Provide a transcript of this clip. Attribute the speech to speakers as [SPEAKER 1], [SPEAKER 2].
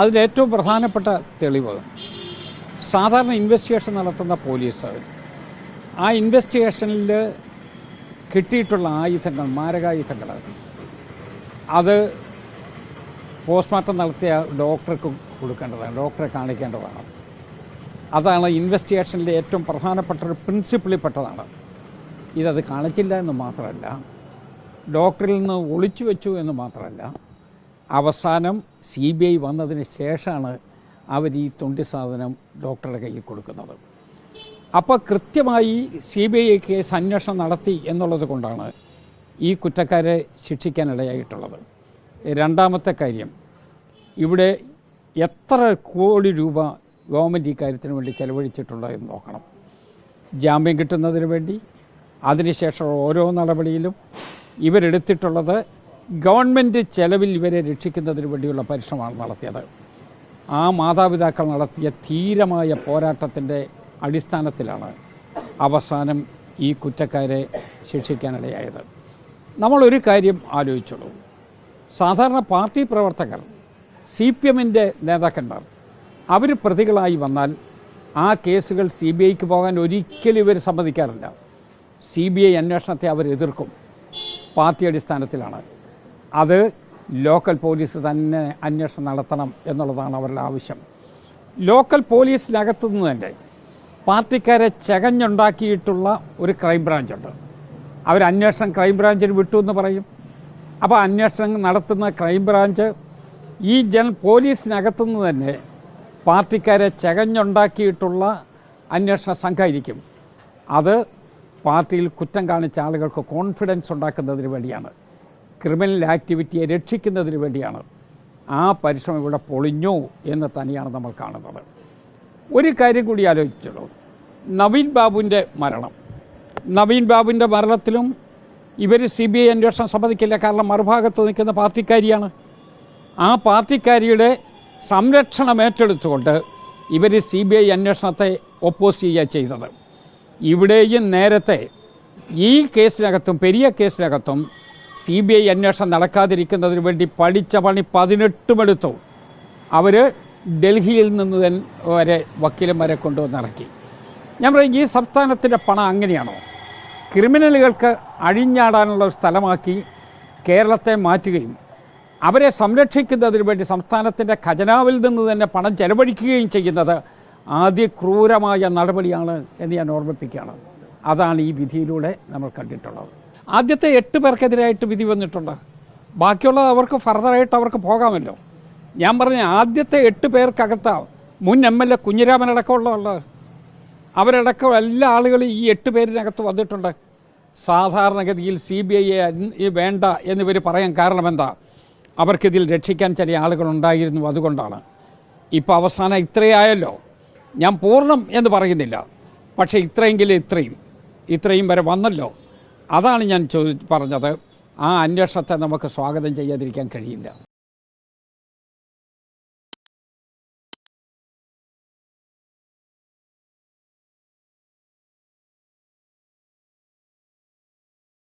[SPEAKER 1] അതിലേറ്റവും പ്രധാനപ്പെട്ട തെളിവ് സാധാരണ ഇൻവെസ്റ്റിഗേഷൻ നടത്തുന്ന പോലീസ് ആ ഇൻവെസ്റ്റിഗേഷനിൽ കിട്ടിയിട്ടുള്ള ആയുധങ്ങൾ മാരകായുധങ്ങൾ അത്. പോസ്റ്റ്മോർട്ടം നടത്തിയ ഡോക്ടർക്ക് കൊടുക്കേണ്ടതാണ് ഡോക്ടറെ കാണിക്കേണ്ടതാണ്. അതാണ് ഇൻവെസ്റ്റിഗേഷനിലെ ഏറ്റവും പ്രധാനപ്പെട്ട ഒരു പ്രിൻസിപ്പിളിൽപ്പെട്ടതാണ് ഇതത് കാണിച്ചില്ല എന്ന് മാത്രമല്ല ഡോക്ടറിൽ നിന്ന് ഒളിച്ചു വെച്ചു എന്ന് മാത്രമല്ല അവസാനം സി ബി ഐ വന്നതിന് ശേഷമാണ് അവർ ഈ തൊണ്ടി സാധനം ഡോക്ടറുടെ കയ്യിൽ കൊടുക്കുന്നത്. അപ്പോൾ കൃത്യമായി സി ബി ഐ കേസ് അന്വേഷണം നടത്തി എന്നുള്ളത് കൊണ്ടാണ് ഈ കുറ്റക്കാരെ ശിക്ഷിക്കാനിടയായിട്ടുള്ളത്. രണ്ടാമത്തെ കാര്യം ഇവിടെ എത്ര കോടി രൂപ ഗവൺമെന്റ് ഈ കാര്യത്തിന് വേണ്ടി ചെലവഴിച്ചിട്ടുണ്ടോ എന്ന് നോക്കണം. ജാമ്യം കിട്ടുന്നതിന് വേണ്ടി അതിനുശേഷം ഓരോ നടപടിയിലും ഇവരെടുത്തിട്ടുള്ളത് ഗവൺമെന്റ് ചെലവിൽ ഇവരെ രക്ഷിക്കുന്നതിന് വേണ്ടിയുള്ള പരിശ്രമമാണ് നടത്തിയത്. ആ മാതാപിതാക്കൾ നടത്തിയ ധീരമായ പോരാട്ടത്തിന്റെ അടിസ്ഥാനത്തിലാണ് അവസാനം ഈ കുറ്റക്കാരെ ശിക്ഷിക്കാനിടയായത്. നമ്മളൊരു കാര്യം ആലോചിച്ചുള്ളൂ സാധാരണ പാർട്ടി പ്രവർത്തകർ സി പി എമ്മിന്റെ നേതാക്കന്മാർ അവർ പ്രതികളായി വന്നാൽ ആ കേസുകൾ സി ബി ഐക്ക് പോകാൻ ഒരിക്കലും ഇവർ സമ്മതിക്കാറില്ല. സി ബി ഐ അന്വേഷണത്തെ അവർ എതിർക്കും പാർട്ടി അടിസ്ഥാനത്തിലാണ്. അത് ലോക്കൽ പോലീസ് തന്നെ അന്വേഷണം നടത്തണം എന്നുള്ളതാണ് അവരുടെ ആവശ്യം. ലോക്കൽ പോലീസിനകത്തു നിന്ന് തന്നെ പാർട്ടിക്കാരെ ചകഞ്ഞുണ്ടാക്കിയിട്ടുള്ള ഒരു ക്രൈംബ്രാഞ്ചുണ്ട് അവർ അന്വേഷണം ക്രൈംബ്രാഞ്ചിന് വിട്ടു എന്ന് പറയും. അപ്പോൾ അന്വേഷണം നടത്തുന്ന ക്രൈംബ്രാഞ്ച് ഈ ജൻ പോലീസിനകത്തുനിന്ന് തന്നെ പാർട്ടിക്കാരെ ചകഞ്ഞുണ്ടാക്കിയിട്ടുള്ള അന്വേഷണ സംഘമായിരിക്കും അത് പാർട്ടിയിൽ കുറ്റം കാണിച്ച ആളുകൾക്ക് കോൺഫിഡൻസ് ഉണ്ടാക്കുന്നതിന് വേണ്ടിയാണ്. ക്രിമിനൽ ആക്ടിവിറ്റിയെ രക്ഷിക്കുന്നതിന് വേണ്ടിയാണ് ആ പരിശ്രമം ഇവിടെ പൊളിഞ്ഞു എന്ന് തന്നെയാണ് നമ്മൾ കാണുന്നത്. ഒരു കാര്യം കൂടി ആലോചിച്ചുള്ളൂ നവീൻ ബാബുവിന്റെ മരണം. നവീൻ ബാബുവിന്റെ മരണത്തിലും ഇവർ സി ബി ഐ അന്വേഷണം സമ്മതിക്കില്ല. കാരണം മറുഭാഗത്ത് നിൽക്കുന്ന പാർട്ടിക്കാരിയാണ്. ആ പാർട്ടിക്കാരിയുടെ സംരക്ഷണം ഏറ്റെടുത്തുകൊണ്ട് ഇവർ സി ബി ഐ അന്വേഷണത്തെ ഒപ്പോസ് ചെയ്യുക ചെയ്തത്. ഇവിടെയും നേരത്തെ ഈ കേസിനകത്തും പെരിയ കേസിനകത്തും സി ബി ഐ അന്വേഷണം നടക്കാതിരിക്കുന്നതിന് വേണ്ടി പഠിച്ച പണി പതിനെട്ടും എടുത്തു. അവർ ഡൽഹിയിൽ നിന്ന് വരെ വക്കീലന്മാരെ കൊണ്ടുവന്നിറക്കി ഞാൻ പറയും ഈ സംസ്ഥാനത്തിന്റെ പണം അങ്ങനെയാണോ? ക്രിമിനലുകൾക്ക് അഴിഞ്ഞാടാനുള്ള സ്ഥലമാക്കി കേരളത്തെ മാറ്റുകയും അവരെ സംരക്ഷിക്കുന്നതിന് വേണ്ടി സംസ്ഥാനത്തിന്റെ ഖജനാവിൽ നിന്ന് തന്നെ പണം ചെലവഴിക്കുകയും ചെയ്യുന്നത് ആദ്യ ക്രൂരമായ നടപടിയാണ് എന്ന് ഞാൻ ഓർമ്മിപ്പിക്കുകയാണ്. അതാണ് ഈ വിധിയിലൂടെ നമ്മൾ കണ്ടിട്ടുള്ളത്. ആദ്യത്തെ എട്ട് പേർക്കെതിരായിട്ട് വിധി വന്നിട്ടുണ്ട്. ബാക്കിയുള്ളത് അവർക്ക് ഫർദറായിട്ട് അവർക്ക് പോകാമല്ലോ. ഞാൻ പറഞ്ഞ ആദ്യത്തെ എട്ട് പേർക്കകത്ത മുൻ എം എൽ എ കുഞ്ഞിരാമനടക്കമുള്ളത് അവരടക്കം എല്ലാ ആളുകളും ഈ എട്ട് പേരിനകത്ത് വന്നിട്ടുണ്ട്. സാധാരണഗതിയിൽ സി ബി ഐയെ വേണ്ട എന്നിവർ പറയാൻ കാരണമെന്താ? അവർക്കിതിൽ രക്ഷിക്കാൻ ചില ആളുകളുണ്ടായിരുന്നു അതുകൊണ്ടാണ്. ഇപ്പോൾ അവസാനം ഇത്രയായല്ലോ ഞാൻ പൂർണം എന്ന് പറയുന്നില്ല. പക്ഷേ ഇത്രയെങ്കിലും ഇത്രയും. ഇത്രയും വരെ വന്നല്ലോ. അതാണ് ഞാൻ ചോദി പറഞ്ഞത്. ആ അന്വേഷണത്തെ നമുക്ക് സ്വാഗതം ചെയ്യാതിരിക്കാൻ കഴിയില്ല.